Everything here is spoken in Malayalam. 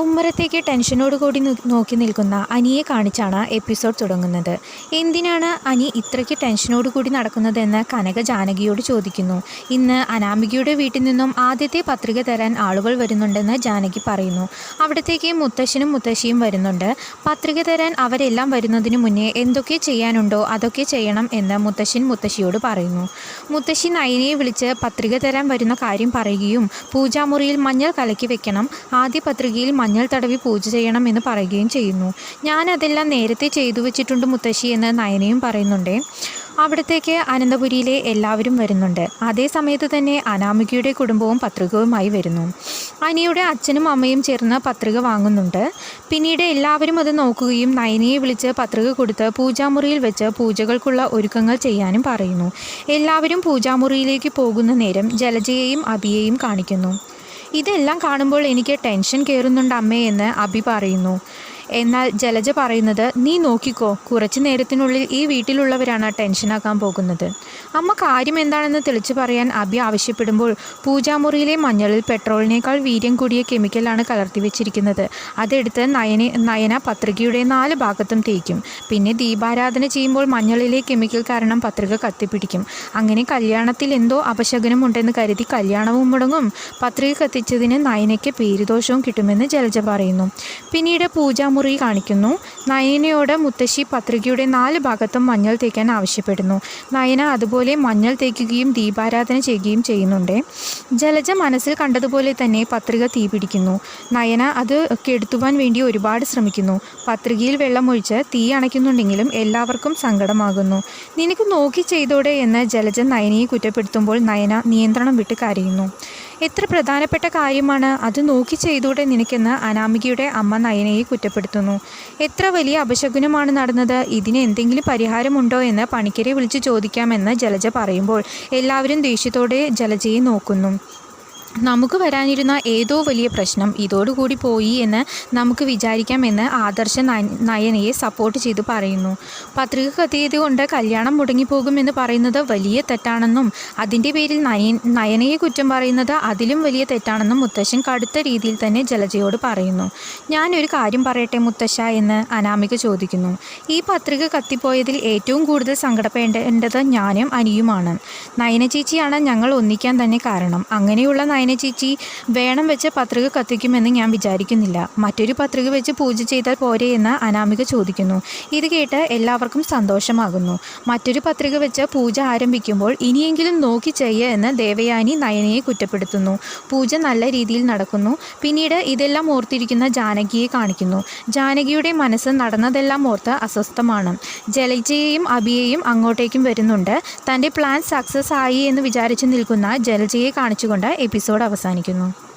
ഉമ്മറത്തേക്ക് ടെൻഷനോട് കൂടി നോക്കി നിൽക്കുന്ന അനിയെ കാണിച്ചാണ് എപ്പിസോഡ് തുടങ്ങുന്നത്. എന്തിനാണ് അനി ഇത്രയ്ക്ക് ടെൻഷനോട് കൂടി നടക്കുന്നതെന്ന് കനക ജാനകിയോട് ചോദിക്കുന്നു. ഇന്ന് അനാമികയുടെ വീട്ടിൽ നിന്നും ആദ്യത്തെ പത്രിക തരാൻ ആളുകൾ വരുന്നുണ്ടെന്ന് ജാനകി പറയുന്നു. അവിടത്തേക്ക് മുത്തശ്ശനും മുത്തശ്ശിയും വരുന്നുണ്ട്. പത്രിക തരാൻ അവരെല്ലാം വരുന്നതിന് മുന്നേ എന്തൊക്കെ ചെയ്യാനുണ്ടോ അതൊക്കെ ചെയ്യണം എന്ന് മുത്തശ്ശൻ മുത്തശ്ശിയോട് പറയുന്നു. മുത്തശ്ശി നയനയെ വിളിച്ച് പത്രിക തരാൻ വരുന്ന കാര്യം പറയുകയും പൂജാമുറിയിൽ മഞ്ഞൾ കലക്കി വെക്കണം. ആദ്യ പത്രികയിൽ മഞ്ഞൾ തടവി പൂജ ചെയ്യണം എന്ന് പറയുകയും ചെയ്യുന്നു. ഞാൻ അതെല്ലാം നേരത്തെ ചെയ്തു വെച്ചിട്ടുണ്ട് മുത്തശ്ശി എന്ന് നയനയും പറയുന്നുണ്ട്. അവിടത്തേക്ക് അനന്തപുരിയിലെ എല്ലാവരും വരുന്നുണ്ട്. അതേ സമയത്ത് തന്നെ അനാമികയുടെ കുടുംബവും പത്രികവുമായി വരുന്നു. അനിയുടെ അച്ഛനും അമ്മയും ചേർന്ന് പത്രിക വാങ്ങുന്നുണ്ട്. പിന്നീട് എല്ലാവരും അത് നോക്കുകയും നയനയെ വിളിച്ച് പത്രിക കൊടുത്ത് പൂജാമുറിയിൽ വെച്ച് പൂജകൾക്കുള്ള ഒരുക്കങ്ങൾ ചെയ്യാനും പറയുന്നു. എല്ലാവരും പൂജാമുറിയിലേക്ക് പോകുന്ന നേരം ജലജയെയും അബിയെയും കാണിക്കുന്നു. ഇതെല്ലാം കാണുമ്പോൾ എനിക്ക് ടെൻഷൻ കയറുന്നുണ്ട് അമ്മേ എന്ന് അബി പറയുന്നു. എന്നാൽ ജലജ പറയുന്നത് നീ നോക്കിക്കോ കുറച്ചു നേരത്തിനുള്ളിൽ ഈ വീട്ടിലുള്ളവരാണ് ടെൻഷനാക്കാൻ പോകുന്നത്. അമ്മ കാര്യം എന്താണെന്ന് തെളിച്ചു പറയാൻ അബി ആവശ്യപ്പെടുമ്പോൾ പൂജാമുറിയിലെ മഞ്ഞളിൽ പെട്രോളിനേക്കാൾ വീര്യം കൂടിയ കെമിക്കലാണ് കലർത്തി വെച്ചിരിക്കുന്നത്. അതെടുത്ത് നയന നയന പത്രികയുടെ നാല് ഭാഗത്തും തേക്കും. പിന്നെ ദീപാരാധന ചെയ്യുമ്പോൾ മഞ്ഞളിലെ കെമിക്കൽ കാരണം പത്രിക കത്തിപ്പിടിക്കും. അങ്ങനെ കല്യാണത്തിൽ എന്തോ അപശകനം ഉണ്ടെന്ന് കരുതി കല്യാണവും മുടങ്ങും. പത്രിക കത്തിച്ചതിന് നയനയ്ക്ക് പേരുദോഷവും കിട്ടുമെന്ന് ജലജ പറയുന്നു. പിന്നീട് പൂജാമുറി കാണിക്കുന്നു. നയനയോട് മുത്തശ്ശി പത്രികയുടെ നാല് ഭാഗത്തും മഞ്ഞൾ തേക്കാൻ ആവശ്യപ്പെടുന്നു. നയന അതുപോലെ മഞ്ഞൾ തേക്കുകയും ദീപാരാധന ചെയ്യുകയും ചെയ്യുന്നുണ്ട്. ജലജ മനസ്സിൽ കണ്ടതുപോലെ തന്നെ പത്രിക തീപിടിക്കുന്നു നയന അത് കെടുത്തുവാൻ വേണ്ടി ഒരുപാട് ശ്രമിക്കുന്നു. പത്രികയിൽ വെള്ളമൊഴിച്ച് തീ അണയ്ക്കുന്നുണ്ടെങ്കിലും എല്ലാവർക്കും സങ്കടമാകുന്നു. നിനക്ക് നോക്കി ചെയ്തോടെ എന്ന് ജലജ നയനയെ കുറ്റപ്പെടുത്തുമ്പോൾ നയന നിയന്ത്രണം വിട്ട് കരയുന്നു. എത്ര പ്രധാനപ്പെട്ട കാര്യമാണ് അത് നോക്കി ചെയ്തൂടെ നിനക്കെന്ന് അനാമികയുടെ അമ്മ നയനയെ കുറ്റപ്പെടുത്തുന്നു. എത്ര വലിയ അപശകുനമാണ് നടന്നത്? ഇതിന് എന്തെങ്കിലും പരിഹാരമുണ്ടോ എന്ന് പണിക്കരെ വിളിച്ച് ചോദിക്കാമെന്ന് ജലജ പറയുമ്പോൾ എല്ലാവരും ദേഷ്യത്തോടെ ജലജയെ നോക്കുന്നു. നമുക്ക് വരാനിരുന്ന ഏതോ വലിയ പ്രശ്നം ഇതോടുകൂടി പോയി എന്ന് നമുക്ക് വിചാരിക്കാമെന്ന് ആദർശ നയ- നയനയെ സപ്പോർട്ട് ചെയ്ത് പറയുന്നു. പത്രിക കത്തിയത് കൊണ്ട് കല്യാണം മുടങ്ങിപ്പോകുമെന്ന് പറയുന്നത് വലിയ തെറ്റാണെന്നും അതിന്റെ പേരിൽ നയൻ നയനയെ കുറ്റം പറയുന്നത് അതിലും വലിയ തെറ്റാണെന്നും മുത്തശ്ശൻ കടുത്ത രീതിയിൽ തന്നെ ജലജയോട് പറയുന്നു. ഞാനൊരു കാര്യം പറയട്ടെ മുത്തശ്ശ എന്ന് അനാമിക ചോദിക്കുന്നു. ഈ പത്രിക കത്തിപ്പോയതിൽ ഏറ്റവും കൂടുതൽ സങ്കടപ്പെടേണ്ടത് ഞാനും അനിയുമാണ്. നയന ചേച്ചിയാണ് ഞങ്ങൾ ഒന്നിക്കാൻ തന്നെ കാരണം. അങ്ങനെയുള്ള നയന ചേച്ചി വേണം വെച്ച പത്രിക കത്തിക്കുമെന്ന് ഞാൻ വിചാരിക്കുന്നില്ല. മറ്റൊരു പത്രിക വെച്ച് പൂജ ചെയ്താൽ പോരെ എന്ന് അനാമിക ചോദിക്കുന്നു. ഇത് കേട്ട് എല്ലാവർക്കും സന്തോഷമാകുന്നു. മറ്റൊരു പത്രിക വെച്ച് പൂജ ആരംഭിക്കുമ്പോൾ ഇനിയെങ്കിലും നോക്കി ചെയ്യുക എന്ന് ദേവയാനി നയനയെ കുറ്റപ്പെടുത്തുന്നു. പൂജ നല്ല രീതിയിൽ നടക്കുന്നു. പിന്നീട് ഇതെല്ലാം ഓർത്തിരിക്കുന്ന ജാനകിയെ കാണിക്കുന്നു. ജാനകിയുടെ മനസ്സ് നടന്നതെല്ലാം ഓർത്ത് അസ്വസ്ഥമാണ്. ജലജയെയും അബിയെയും അങ്ങോട്ടേക്കും വരുന്നുണ്ട്. തന്റെ പ്ലാൻ സക്സസ് ആയി എന്ന് വിചാരിച്ചു നിൽക്കുന്ന ജലജയെ കാണിച്ചുകൊണ്ട് എപ്പിസോഡ് അവസാനിക്കുന്നു.